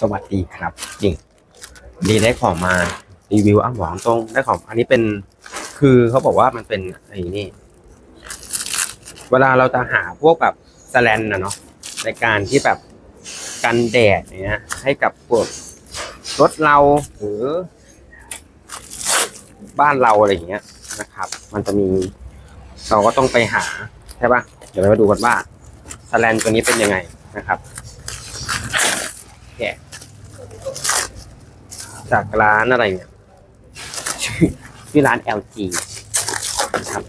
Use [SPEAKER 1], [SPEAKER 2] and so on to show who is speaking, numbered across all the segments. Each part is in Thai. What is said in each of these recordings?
[SPEAKER 1] สวัสดีครับจริงดีได้ของมารีวิวอ้าวหวานตรงได้ของอันนี้เป็นคือเขาบอกว่ามันเป็นไอ้นี่ เวลาเราจะหาพวกแบบสแลนนะเนาะในการที่แบบกันแดดเนี้ย ให้กับพวกรถเราหรือ บ้านเราอะไรอย่างเงี้ยนะครับ มันจะมีเราก็ต้องไปหาใช่ปะเดี๋ยวเรามาดูกันว่าสแลนตัวนี้เป็นยังไงนะครับ กะ จากร้านอะไรเนี่ยชื่อร้าน LG นะครับ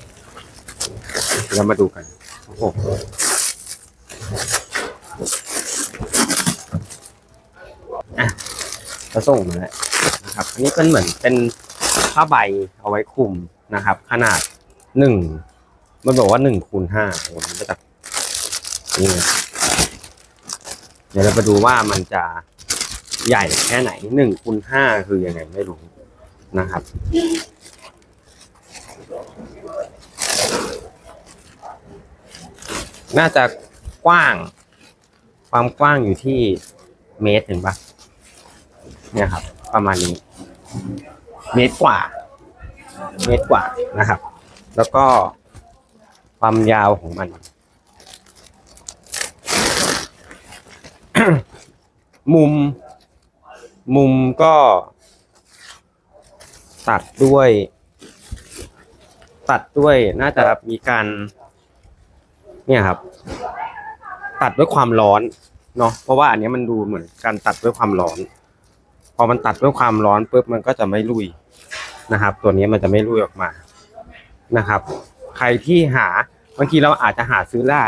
[SPEAKER 1] เดี๋ยวเรามาดูกัน โอ้โหอะจะส่งมาแล้วนะครับ อันนี้เป็นเหมือนเป็นผ้าใบเอาไว้คลุมนะครับ ขนาดหนึ่งมันบอกว่าหนึ่งคูณห้าโอ้โหมันจะจากนี่นะ เดี๋ยวเราไปดูว่ามันจะใหญ่แค่ไหนหนึ่งคูณห้าคือยังไงไม่รู้นะครับ น่าจะกว้าง ความกว้างอยู่ที่เมตรเห็นปะเนี่ยครับ ประมาณนี้ เมตรกว่า เมตรกว่านะครับ แล้วก็ความยาวของมัน มุม มุมก็ ตัดด้วย ตัดด้วยน่าจะมีการ เนี่ยครับ ตัดด้วยความร้อนเนาะเพราะว่าอันนี้มันดูเหมือนการตัดด้วยความร้อน พอมันตัดด้วยความร้อนปุ๊บมันก็จะไม่ลุยนะครับ ตัวนี้มันจะไม่ลุยออกมานะครับ ใครที่หาบางทีเราอาจจะหาซื้อได้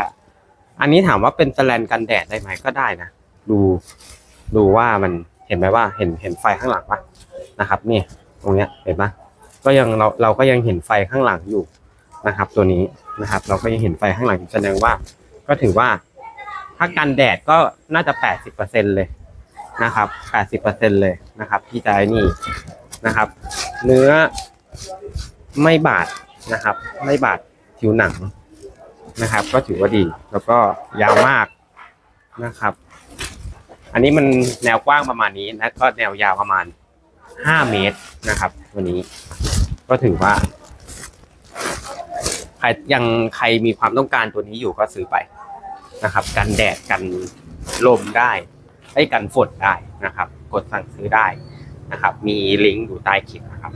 [SPEAKER 1] อันนี้ถามว่าเป็นสแลนกันแดดได้ไหมก็ได้นะ ดูดูว่ามันเห็นไหมว่าเห็นเห็นไฟข้างหลังปะนะครับนี่ตรงเนี้ยเห็นปะก็ยังเราเราก็ยังเห็นไฟข้างหลังอยู่นะครับ ตัวนี้นะครับ เราก็ยังเห็นไฟข้างหลังแสดงว่า ก็ถือว่า ถ้ากันแดดก็น่าจะแปดสิบเปอร์เซ็นเลยนะครับแปดสิบเปอร์เซ็นเลยนะครับ ที่จะไอ้นี่นะครับ เนื้อไม่บาดนะครับ ไม่บาดผิวหนังนะครับ ก็ถือว่าดีแล้วก็ยาวมากนะครับ อันนี้มันแนวกว้างประมาณนี้นะก็แนวยาวประมาณห้าเมตรนะครับ ตัวนี้ ก็ถือว่า ใครยังใครมีความต้องการตัวนี้อยู่ก็ซื้อไปนะครับ กันแดดกันลมได้ให้กันฝนได้นะครับ กดสั่งซื้อได้นะครับ มีลิงก์อยู่ใต้คลิปนะครับ